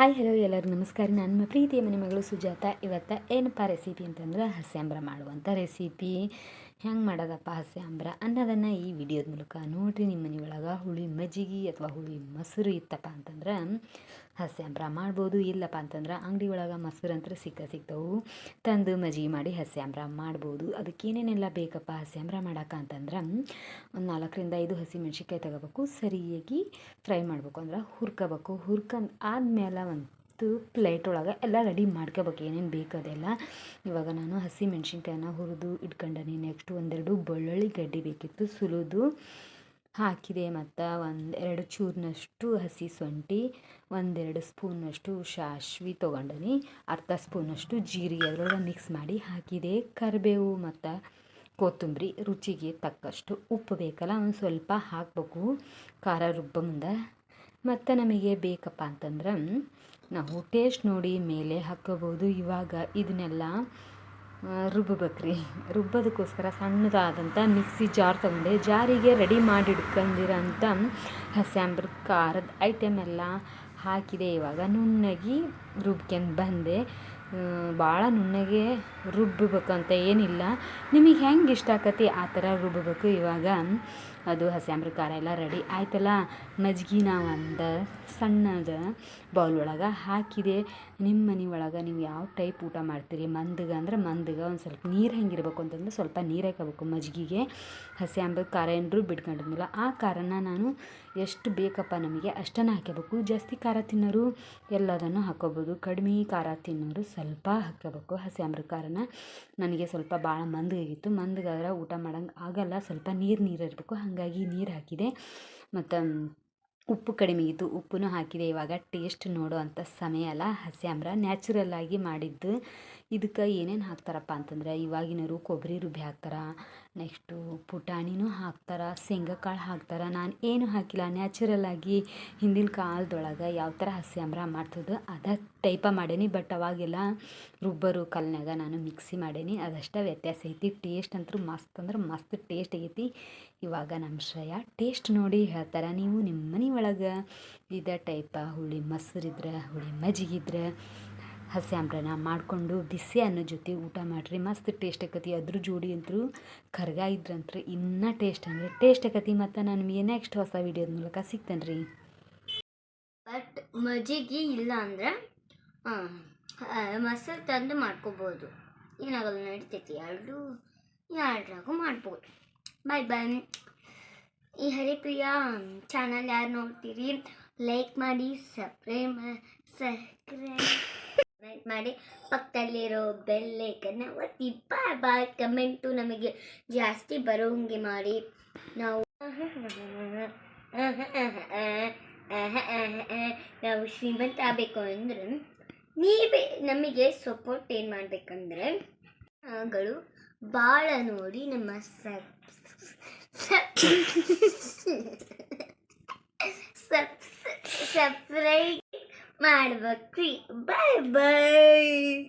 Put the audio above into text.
Hi hello ಎಲ್ಲರೂ. ನಮಸ್ಕಾರ. ನನ್ನ ಪ್ರೀತಿಯ ಮನೆ ಮಗಳು ಸುಜಾತ. ಇವತ್ತು ಏನಪ್ಪ ರೆಸಿಪಿ ಅಂತಂದ್ರೆ ಹಸ್ಯಾಂಬ್ರ ಮಾಡುವಂಥ ರೆಸಿಪಿ ಹೆಂಗೆ ಮಾಡೋದಪ್ಪ ಹಸ್ಯಾಂಬ್ರ ಅನ್ನೋದನ್ನು ಈ ವಿಡಿಯೋದ ಮೂಲಕ ನೋಡಿರಿ. ನಿಮ್ಮ ಮನೆ ಒಳಗೆ ಹುಳಿ ಮಜ್ಜಿಗೆ ಅಥವಾ ಹುಳಿ ಮೊಸರು ಇತ್ತಪ್ಪ ಅಂತಂದ್ರೆ ಹಸ್ಯಾಂಬ್ರ ಮಾಡ್ಬೋದು. ಇಲ್ಲಪ್ಪ ಅಂತಂದ್ರೆ ಅಂಗಡಿ ಒಳಗೆ ಮೊಸರು ಅಂತ ಸಿಕ್ಕ ಸಿಗ್ತಾವು. ತಂದು ಮಜ್ಜಿಗೆ ಮಾಡಿ ಹಸ್ಯಾಂಬ್ರ ಮಾಡ್ಬೋದು. ಅದಕ್ಕೆ ಏನೇನೆಲ್ಲ ಬೇಕಪ್ಪ ಅಂಬ್ರ ಮಾಡೋಕೆ ಅಂತಂದ್ರೆ ಒಂದು ನಾಲ್ಕರಿಂದ ಐದು ಹಸಿ ಮೆಣ್ಸಿನ್ಕಾಯಿ ತಗೋಬೇಕು. ಸರಿಯಾಗಿ ಫ್ರೈ ಮಾಡ್ಬೇಕು. ಅಂದ್ರೆ ಹುರ್ಕೋಬೇಕು. ಹುರ್ಕಂದು ಆದಮೇಲೆ ಒಂದು ಪ್ಲೇಟ್ ಒಳಗೆ ಎಲ್ಲ ರೆಡಿ ಮಾಡ್ಕೋಬೇಕು. ಏನೇನು ಬೇಕು ಅದೆಲ್ಲ. ಇವಾಗ ನಾನು ಹಸಿ ಮೆಣಸಿನ್ಕಾಯನ್ನ ಹುರಿದು ಇಟ್ಕೊಂಡನಿ. ನೆಕ್ಸ್ಟ್ ಒಂದೆರಡು ಬೆಳ್ಳುಳ್ಳಿ ಗಡ್ಡೆ ಬೇಕಿತ್ತು. ಸುಲಿದು ಹಾಕಿದೆ ಮತ್ತು ಒಂದು ಎರಡು ಚೂರಿನಷ್ಟು ಹಸಿ ಶುಂಠಿ, ಒಂದೆರಡು ಸ್ಪೂನಷ್ಟು ಸಾಸ್ವೆ ತೊಗೊಂಡನಿ. ಅರ್ಧ ಸ್ಪೂನಷ್ಟು ಜೀರಿಗೆ ಅದರೊಳಗೆ ಮಿಕ್ಸ್ ಮಾಡಿ ಹಾಕಿದೆ. ಕರಿಬೇವು ಮತ್ತು ಕೊತ್ತಂಬರಿ ರುಚಿಗೆ ತಕ್ಕಷ್ಟು ಉಪ್ಪು ಬೇಕಲ್ಲ, ಒಂದು ಸ್ವಲ್ಪ ಹಾಕಬೇಕು. ಖಾರ ರುಬ್ಬ ಮುಂದೆ ಮತ್ತು ನಮಗೆ ಬೇಕಪ್ಪ ಅಂತಂದ್ರೆ ನಾವು ಟೇಸ್ಟ್ ನೋಡಿ ಮೇಲೆ ಹಾಕ್ಕೋಬೋದು ಇವಾಗ ಇದನ್ನೆಲ್ಲ ರುಬ್ಬಬೇಕ್ರಿ. ರುಬ್ಬೋದಕ್ಕೋಸ್ಕರ ಸಣ್ಣದಾದಂಥ ಮಿಕ್ಸಿ ಜಾರ್ ತೊಗೊಂಡೆ. ಜಾರಿಗೆ ರೆಡಿ ಮಾಡಿ ಇಟ್ಕೊಂಡಿರೋಂಥ ಹಸ್ಯಾಂಬ್ರ, ಖಾರದ ಐಟಮ್ ಎಲ್ಲ ಹಾಕಿದೆ. ಇವಾಗ ನುಣ್ಣಗೆ ರುಬ್ಕೊಂಡು ಬಂದೆ. ಭಾಳ ನುಣ್ಣಗೆ ರುಬ್ಬಬೇಕಂತ ಏನಿಲ್ಲ. ನಿಮಗೆ ಹೆಂಗೆ ಇಷ್ಟ ಆಕತಿ ಆ ಥರ ರುಬ್ಬಬೇಕು ಇವಾಗ? ಅದು ಹಸ್ಯಾಂಬ್ರ ಖಾರ ಎಲ್ಲ ರೆಡಿ ಆಯ್ತಲ್ಲ? ಮಜ್ಜಿಗೆನ ಒಂದು ಸಣ್ಣದ ಬೌಲ್ ಒಳಗೆ ಹಾಕಿದೆ. ನಿಮ್ಮ ಮನೆ ಒಳಗೆ ನೀವು ಯಾವ ಟೈಪ್ ಊಟ ಮಾಡ್ತೀರಿ? ಮಂದಿಗೆ ಅಂದ್ರೆ ಮಂದಿಗೆ, ಒಂದು ಸ್ವಲ್ಪ ನೀರು ಹೆಂಗಿರ್ಬೇಕು ಅಂತಂದ್ರೆ ಸ್ವಲ್ಪ ನೀರು ಹಾಕಬೇಕು ಮಜ್ಗಿಗೆ. ಹಸ್ಯಾಂಬ್ರ ಖಾರ ಏನರೂ ಬಿಟ್ಕೊಂಡಿದ್ಮೇಲೆ ಆ ಖಾರನ ನಾನು ಎಷ್ಟು ಬೇಕಪ್ಪ ನಮಗೆ ಅಷ್ಟನ್ನು ಹಾಕಬೇಕು ಜಾಸ್ತಿ ಖಾರ ತಿನ್ನೋರು ಎಲ್ಲದನ್ನು ಹಾಕೋಬೋದು ಕಡಿಮೆ ಖಾರ ತಿನ್ನೋರು ಸ್ವಲ್ಪ ಹಾಕ್ಕೊಬೇಕು. ಹಸಿ ಖಾರನ ನನಗೆ ಸ್ವಲ್ಪ ಭಾಳ ಮಂದಿಗಾಗಿತ್ತು. ಮಂದಿಗಾದ್ರೆ ಊಟ ಮಾಡೋಂಗೆ ಆಗಲ್ಲ. ಸ್ವಲ್ಪ ನೀರು ನೀರು ಇರಬೇಕು. ಹಾಗಾಗಿ ನೀರು ಹಾಕಿದೆ. ಮತ್ತು ಉಪ್ಪು ಕಡಿಮೆ ಇತ್ತು. ಉಪ್ಪನ್ನು ಹಾಕಿದೆ. ಇವಾಗ ಟೇಸ್ಟ್ ನೋಡೋ ಅಂಥ ಸಮಯ ಅಲ್ಲ. ಹಸಿ ಅಮ್ರ ನ್ಯಾಚುರಲ್ಲಾಗಿ ಮಾಡಿದ್ದು. ಇದಕ್ಕೆ ಏನೇನು ಹಾಕ್ತಾರಪ್ಪ ಅಂತಂದ್ರೆ ಇವಾಗಿನವರು ಕೊಬ್ಬರಿ ರುಬ್ಬಿ ಹಾಕ್ತಾರೆ, ನೆಕ್ಸ್ಟು ಪುಟಾಣಿನೂ ಹಾಕ್ತಾರೆ, ಶೇಂಗಾಕಾಳು ಹಾಕ್ತಾರೆ. ನಾನು ಏನು ಹಾಕಿಲ್ಲ ನ್ಯಾಚುರಲ್ಲಾಗಿ ಹಿಂದಿನ ಕಾಲದೊಳಗೆ ಯಾವ ಥರ ಹಸಿ ಅಂಬ್ರ ಮಾಡ್ತದೆ ಅದೇ ಟೈಪ ಮಾಡೇನಿ. ಬಟ್ ಅವಾಗೆಲ್ಲ ರುಬ್ಬರು ಕಲ್ನಾಗ ನಾನು ಮಿಕ್ಸಿ ಮಾಡೇನಿ. ಅದಷ್ಟೇ ವ್ಯತ್ಯಾಸ ಐತಿ. ಟೇಸ್ಟ್ ಅಂತೂ ಮಸ್ತ್ ಅಂದ್ರೆ ಮಸ್ತ್ ಟೇಸ್ಟ್ ಆಗೈತಿ. ಇವಾಗ ನಮ್ಮ ಶ್ರೇಯ ಟೇಸ್ಟ್ ನೋಡಿ ಹೇಳ್ತಾರೆ. ನೀವು ನಿಮ್ಮ ಮನೆ ಒಳಗೆ ಇದೇ ಟೈಪ ಹುಳಿ ಮೊಸರಿದ್ರೆ ಹುಳಿ ಮಜ್ಜಿಗಿದ್ರೆ ಹಸ್ಯಾಂಬ್ರನ ಮಾಡಿಕೊಂಡು ಬಿಸಿ ಅನ್ನೋ ಜೊತೆ ಊಟ ಮಾಡಿರಿ. ಮಸ್ತ್ ಟೇಸ್ಟ್ ಆಕತಿ. ಅದ್ರ ಜೋಡಿ ಅಂತೂ ಕರ್ಗ ಇದ್ರಂತ್ರಿ. ಇನ್ನೂ ಟೇಸ್ಟ್ ಅಂದರೆ ಟೇಸ್ಟ್ ಆಕತಿ ಮತ್ತು ನಾನು ನಿಮಗೆ ನೆಕ್ಸ್ಟ್ ಹೊಸ ವೀಡಿಯೋದ ಮೂಲಕ ಸಿಗ್ತೇನೆ ರೀ ಬಟ್ ಮಜ್ಜಿಗೆ ಇಲ್ಲ ಅಂದರೆ ಮೊಸರು ತಂದು ಮಾಡ್ಕೋಬೋದು. ಏನಾಗಲ್ಲ ನಡಿತೈತಿ. ಎರಡು, ಎರಡರಾಗೂ ಮಾಡ್ಬೋದು. ಬಾಯ್ ಬಾಯ್ ಈ ಹರಿಪ್ರಿಯ ಚಾನಲ್ ಯಾರು ನೋಡ್ತೀರಿ ಲೈಕ್ ಮಾಡಿ ಸಬ್ಸ್ಕ್ರೈಬ್ ಸಬ್ಸ್ಕ್ರೈಬ್ ಮಾಡಿ. ಪಕ್ಕದಲ್ಲಿರೋ ಬೆಲ್ಲೈಕನ್ನು ಒತ್ತಿ. ಬಾಯ್ ಬಾಯ್ ಕಮೆಂಟು ನಮಗೆ ಜಾಸ್ತಿ ಬರೋಂಗೆ ಮಾಡಿ. ನಾವು ನಾವು ಶ್ರೀಮಂತ ಆಗಬೇಕು ಅಂದ್ರೆ ನೀವೇ ನಮಗೆ ಸಪೋರ್ಟ್ ಏನು ಮಾಡಬೇಕಂದ್ರೆ ಗಳು ಭಾಳ ನೋಡಿ ನಮ್ಮ ಸಬ್, ಸಬ್ಸ್ಕ್ರೈಬ್ ಮಾಡ್ಬೇಕು ಬಾಯ್ ಬಾಯ್